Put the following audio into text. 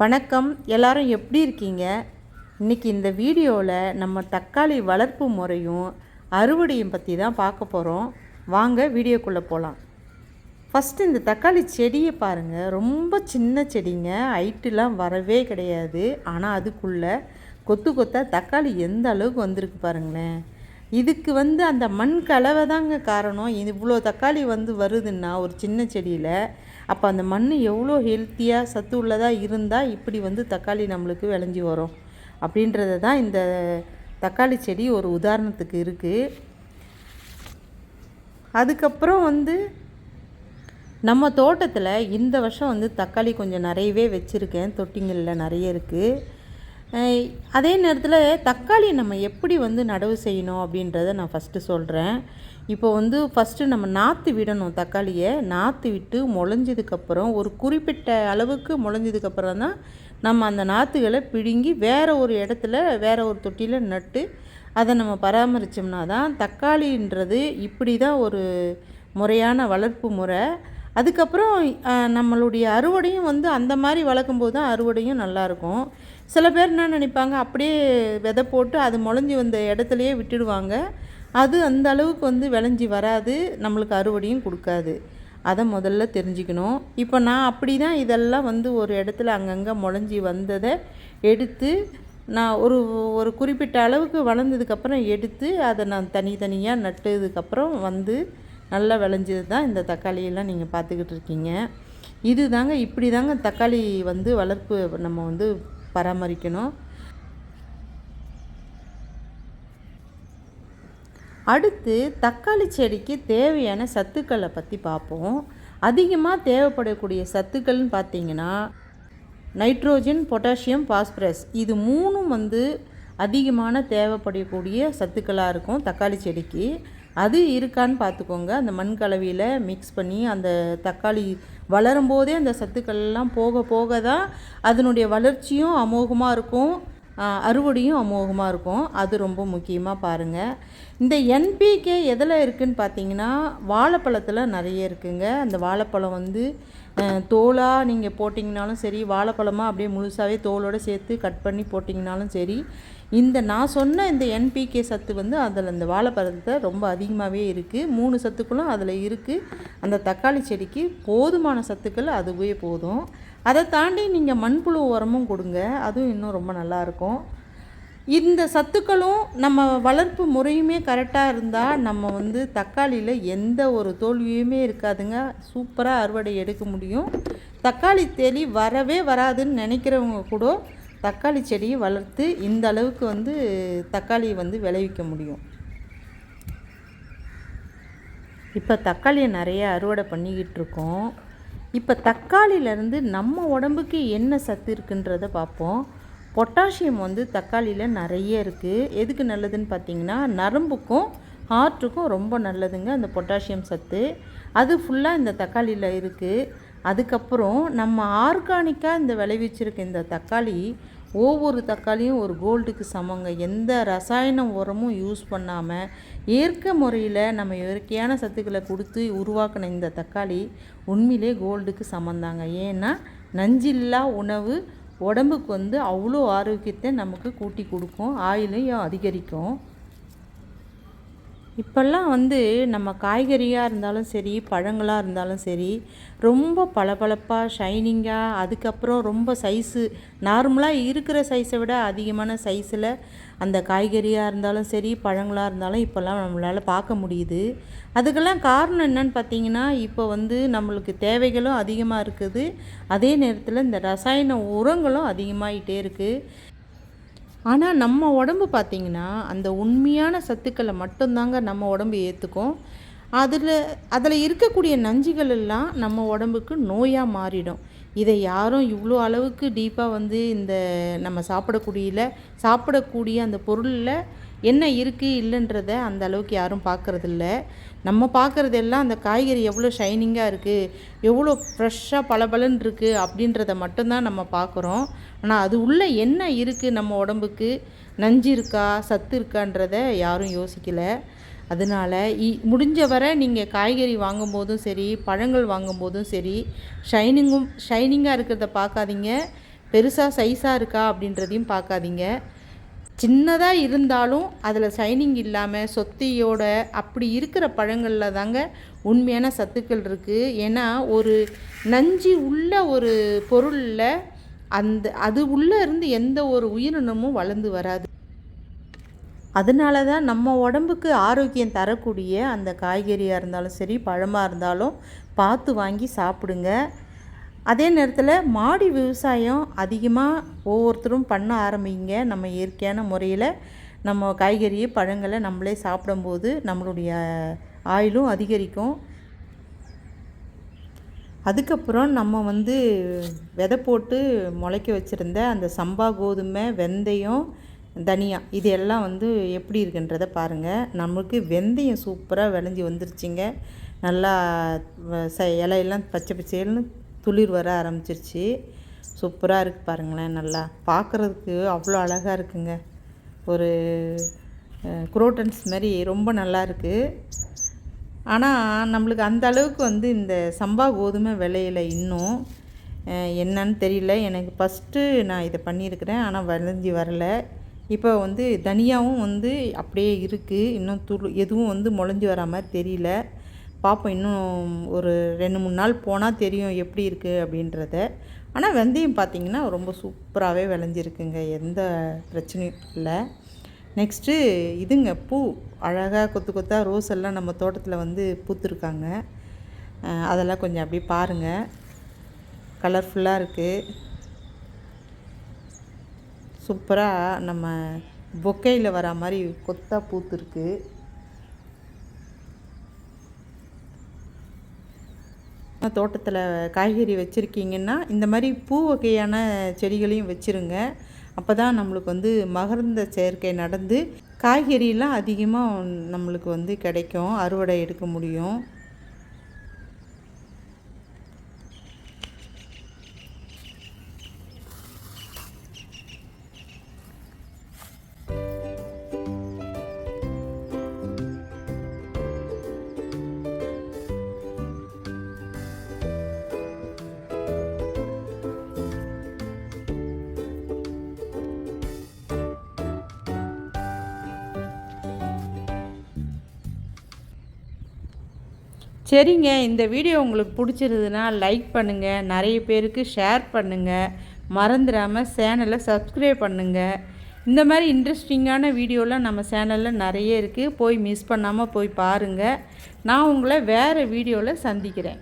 வணக்கம். எல்லாரும் எப்படி இருக்கீங்க? இன்றைக்கி இந்த வீடியோவில் நம்ம தக்காளி வளர்ப்பு முறையும் அறுவடையும் பற்றி தான் பார்க்க போகிறோம் வாங்க வீடியோக்குள்ளே போகலாம் ஃபஸ்ட்டு இந்த தக்காளி செடியை பாருங்கள் ரொம்ப சின்ன செடிங்க. ஹைட்டுலாம் வரவே கிடையாது. ஆனால் அதுக்குள்ளே கொத்து கொத்தாக தக்காளி எந்த அளவுக்கு வந்திருக்கு பாருங்களேன். இதுக்கு வந்து அந்த மண் கலவை தாங்க காரணம். இது இவ்வளோ தக்காளி வந்து வருதுன்னா ஒரு சின்ன செடியில் அப்போ அந்த மண் எவ்வளோ ஹெல்த்தியாக சத்து உள்ளதாக இருந்தால் இப்படி வந்து தக்காளி நம்மளுக்கு விளைஞ்சி வரும். அப்படின்றத தான் இந்த தக்காளி செடி ஒரு உதாரணத்துக்கு இருக்குது அதுக்கப்புறம் வந்து நம்ம தோட்டத்தில் இந்த வருஷம் வந்து தக்காளி கொஞ்சம் நிறையவே வச்சுருக்கேன். தொட்டிங்களில் நிறைய இருக்குது அதே நேரத்தில் தக்காளியை நம்ம எப்படி வந்து நடவு செய்யணும் அப்படின்றத நான் ஃபஸ்ட்டு சொல்கிறேன் இப்போ வந்து ஃபஸ்ட்டு நம்ம நாற்று விடணும் தக்காளியை. நாற்று விட்டு முளைஞ்சதுக்கப்புறம் ஒரு குறிப்பிட்ட அளவுக்கு முளைஞ்சதுக்கப்புறம் தான் நம்ம அந்த நாற்றுகளை பிடுங்கி வேறு ஒரு இடத்துல வேறு ஒரு தொட்டியில் நட்டு அதை நம்ம பராமரித்தோம்னா தான் தக்காளின்றது இப்படி தான் ஒரு முறையான வளர்ப்பு முறை. அதுக்கப்புறம் நம்மளுடைய அறுவடையும் வந்து அந்த மாதிரி வளர்க்கும்போது தான் அறுவடையும் நல்லாயிருக்கும். சில பேர் என்ன நினைப்பாங்க அப்படியே விதை போட்டு அது முளைஞ்சி வந்த இடத்துலையே விட்டுடுவாங்க. அது அந்த அளவுக்கு வந்து விளைஞ்சி வராது நம்மளுக்கு அறுவடையும் கொடுக்காது. அதை முதல்ல தெரிஞ்சுக்கணும். இப்போ நான் அப்படி தான் இதெல்லாம் வந்து ஒரு இடத்துல அங்கங்கே முளைஞ்சி வந்ததை எடுத்து நான் ஒரு ஒரு குறிப்பிட்ட அளவுக்கு வளர்ந்ததுக்கப்புறம் எடுத்து அதை நான் தனித்தனியாக நட்டதுக்கப்புறம் வந்து நல்லா விளைஞ்சது தான் இந்த தக்காளியெல்லாம் நீங்கள் பார்த்துக்கிட்டு இருக்கீங்க. இது தாங்க இப்படி தாங்க தக்காளி வந்து வளர்ப்பு நம்ம வந்து பராமரிக்கணும். அடுத்து தக்காளி செடிக்கு தேவையான சத்துக்களை பற்றி பார்ப்போம். அதிகமாக தேவைப்படக்கூடிய சத்துக்கள்னு பார்த்தீங்கன்னா நைட்ரோஜன் பொட்டாசியம் பாஸ்பரஸ் இது மூணும் வந்து அதிகமான தேவைப்படக்கூடிய சத்துக்களாக இருக்கும் தக்காளி செடிக்கு. அது இருக்கான்னு பார்த்துக்கோங்க. அந்த மண் கலவையில் மிக்ஸ் பண்ணி அந்த தக்காளி வளரும் போதே அந்த சத்துக்கள்லாம் போக போக தான் அதனுடைய வளர்ச்சியும் அமோகமாக இருக்கும். அறுவடையும் அமோகமாக இருக்கும். அது ரொம்ப முக்கியமாக பாருங்கள் இந்த என்பிகே எதில் இருக்குன்னு பார்த்தீங்கன்னா வாழைப்பழத்தில் நிறைய இருக்குங்க. அந்த வாழைப்பழம் வந்து தோலாக நீங்கள் போட்டிங்கனாலும் சரி வாழைப்பழமாக அப்படியே முழுசாகவே தோலோடு சேர்த்து கட் பண்ணி போட்டிங்கனாலும் சரி இந்த நான் சொன்ன இந்த என்பிகே சத்து வந்து அதில் இந்த வாழைப்பழத்தை ரொம்ப அதிகமாகவே இருக்குது மூணு சத்துக்களும் அதில் இருக்குது அந்த தக்காளி செடிக்கு போதுமான சத்துக்கள் அதுவே போதும். அதை தாண்டி நீங்கள் மண்புழு உரமும் கொடுங்க. அதுவும் இன்னும் ரொம்ப நல்லாயிருக்கும் இந்த சத்துக்களும் நம்ம வளர்ப்பு முறையுமே கரெக்டாக இருந்தால் நம்ம வந்து தக்காளியில் எந்த ஒரு தோல்வியுமே இருக்காதுங்க. சூப்பராக அறுவடை எடுக்க முடியும். தக்காளி தேலி வரவே வராதுன்னு நினைக்கிறவங்க கூட தக்காளி செடியை வளர்த்து இந்த அளவுக்கு வந்து தக்காளியை வந்து விளைவிக்க முடியும். இப்போ தக்காளியை நிறைய அறுவடை பண்ணிக்கிட்டு இருக்கோம். இப்போ தக்காளியிலேருந்து நம்ம உடம்புக்கு என்ன சத்து இருக்குன்றதை பார்ப்போம். பொட்டாசியம் வந்து தக்காளியில் நிறைய இருக்குது எதுக்கு நல்லதுன்னு பார்த்தீங்கன்னா நரம்புக்கும் ஹார்ட்டுக்கும் ரொம்ப நல்லதுங்க அந்த பொட்டாசியம் சத்து. அது ஃபுல்லாக இந்த தக்காளியில் இருக்குது அதுக்கப்புறம் நம்ம ஆர்கானிக்காக இந்த விளைவிச்சிருக்க இந்த தக்காளி ஒவ்வொரு தக்காளியும் ஒரு கோல்டுக்கு சமங்க. எந்த ரசாயன உரமும் யூஸ் பண்ணாமல் இயற்கை முறையில் நம்ம இயற்கையான சத்துக்களை கொடுத்து உருவாக்கின இந்த தக்காளி உண்மையிலே கோல்டுக்கு சமந்தாங்க. ஏன்னா நஞ்சில்லா உணவு உடம்புக்கு வந்து அவ்வளோ ஆரோக்கியத்தை நமக்கு கூட்டி கொடுக்கும் ஆயிலையும் அதிகரிக்கும். இப்போல்லாம் வந்து நம்ம காய்கறியாக இருந்தாலும் சரி பழங்களாக இருந்தாலும் சரி ரொம்ப பளபளப்பாக ஷைனிங்காக அதுக்கப்புறம் ரொம்ப சைஸு நார்மலாக இருக்கிற சைஸை விட அதிகமான சைஸில் அந்த காய்கறியாக இருந்தாலும் சரி பழங்களாக இருந்தாலும் இப்போல்லாம் நம்மளால் பார்க்க முடியுது. அதுக்கெல்லாம் காரணம் என்னன்னு பார்த்தீங்கன்னா இப்போ வந்து நம்மளுக்கு தேவைகளும் அதிகமாக இருக்குது. அதே நேரத்தில் இந்த ரசாயன உரங்களும் அதிகமாகிட்டே இருக்குது ஆனால் நம்ம உடம்பு பார்த்திங்கன்னா அந்த உண்மையான சத்துக்களை மட்டும்தாங்க நம்ம உடம்பு ஏற்றுக்கும் அதில் அதில் இருக்கக்கூடிய நஞ்சுகள் எல்லாம் நம்ம உடம்புக்கு நோயாக மாறிடும். இதை யாரும் இவ்வளோ அளவுக்கு டீப்பாக வந்து இந்த நம்ம சாப்பிடக்கூடியல சாப்பிடக்கூடிய அந்த பொருளில் என்ன இருக்குது இல்லைன்றத அந்த அளவுக்கு யாரும் பார்க்குறதில்ல நம்ம பார்க்குறது எல்லாம் அந்த காய்கறி எவ்வளோ ஷைனிங்காக இருக்குது எவ்வளோ ஃப்ரெஷ்ஷாக பளபளன்னு இருக்குது அப்படின்றத மட்டும்தான் நம்ம பார்க்குறோம் ஆனால் அது உள்ளே என்ன இருக்குது நம்ம உடம்புக்கு? நஞ்சு இருக்கா? சத்து இருக்கான்றத யாரும் யோசிக்கலை. அதனால் இ முடிஞ்ச வரை நீங்கள் காய்கறி வாங்கும்போதும் சரி பழங்கள் வாங்கும்போதும் சரி ஷைனிங்கும் ஷைனிங்காக இருக்கிறத பார்க்காதீங்க. பெருசாக சைஸாக இருக்கா அப்படின்றதையும் பார்க்காதீங்க. சின்னதாக இருந்தாலும் அதில் ஷைனிங் இல்லாமல் சொத்தியோட அப்படி இருக்கிற பழங்களில் தாங்க உண்மையான சத்துக்கள் இருக்குது ஏன்னா ஒரு நஞ்சு உள்ள ஒரு பொருளில் அந்த அது உள்ளே இருந்து எந்த ஒரு உயிரினமும் வளர்ந்து வராது. அதனால தான் நம்ம உடம்புக்கு ஆரோக்கியம் தரக்கூடிய அந்த காய்கறியாக இருந்தாலும் சரி பழமாக இருந்தாலும் பார்த்து வாங்கி சாப்பிடுங்க. அதே நேரத்தில் மாடி விவசாயம் அதிகமாக ஒவ்வொருத்தரும் பண்ண ஆரம்பிங்க. நம்ம இயற்கையான முறையில் நம்ம காய்கறி பழங்களை நம்மளே சாப்பிடும்போது நம்மளுடைய ஆயிலும் அதிகரிக்கும். அதுக்கப்புறம் நம்ம வந்து விதை போட்டு முளைக்க வச்சுருந்த அந்த சம்பா கோதுமை வெந்தயம் தனியா. இது எல்லாம் வந்து எப்படி இருக்குன்றதை பாருங்கள் நம்மளுக்கு வெந்தயம் சூப்பராக விளைஞ்சி வந்துருச்சுங்க. நல்லா வ- ச இலையெல்லாம் பச்சை பச்சைன்னு துளிர் வர ஆரம்பிச்சிருச்சு. சூப்பராக இருக்குது பாருங்களேன் நல்லா. பார்க்குறதுக்கு அவ்வளோ அழகாக இருக்குங்க. ஒரு குரோட்டன்ஸ் மாதிரி ரொம்ப நல்லா இருக்குது ஆனால் நம்மளுக்கு அந்த அளவுக்கு வந்து இந்த சம்பா கோதுமை விளையில இன்னும். என்னன்னு தெரியல. எனக்கு ஃபஸ்ட்டு நான் இதை பண்ணியிருக்கிறேன். ஆனால் விளைஞ்சி வரலை. இப்போ வந்து தனியாவும் வந்து அப்படியே இருக்குது இன்னும் துளு எதுவும் வந்து முளைஞ்சி வரா மாதிரி தெரியல. பார்ப்போம் இன்னும் ஒரு ரெண்டு மூணு நாள் போனால் தெரியும் எப்படி இருக்குது அப்படின்றத. ஆனால் வெந்தயம் பார்த்திங்கன்னா ரொம்ப சூப்பராகவே விளைஞ்சிருக்குங்க. எந்த பிரச்சனையும் இல்லை. நெக்ஸ்ட்டு இதுங்க பூ. அழகாக கொத்து கொத்தாக ரோஸ் எல்லாம் நம்ம தோட்டத்தில் வந்து பூத்துருக்காங்க. அதெல்லாம் கொஞ்சம் அப்படியே பாருங்கள் கலர்ஃபுல்லாக இருக்குது சூப்பராக நம்ம பொக்கையில் வர மாதிரி கொத்தாக பூத்துருக்கு தோட்டத்தில் காய்கறி வச்சுருக்கீங்கன்னா இந்த மாதிரி பூ வகையான செடிகளையும் வச்சுருங்க. அப்போ தான் நம்மளுக்கு வந்து மகர்ந்த செயற்கை நடந்து காய்கறியெலாம் அதிகமாக நம்மளுக்கு வந்து கிடைக்கும் அறுவடை எடுக்க முடியும். சரிங்க இந்த வீடியோ உங்களுக்கு பிடிச்சிருதுன்னா லைக் பண்ணுங்கள் நிறைய பேருக்கு ஷேர் பண்ணுங்கள் மறந்துடாமல் சேனலை சப்ஸ்கிரைப் பண்ணுங்கள் இந்த மாதிரி இன்ட்ரெஸ்டிங்கான வீடியோலாம் நம்ம சேனலில் நிறைய இருக்குது போய் மிஸ் பண்ணாமல் போய் பாருங்கள் நான் உங்களை வேறு வீடியோவில் சந்திக்கிறேன்.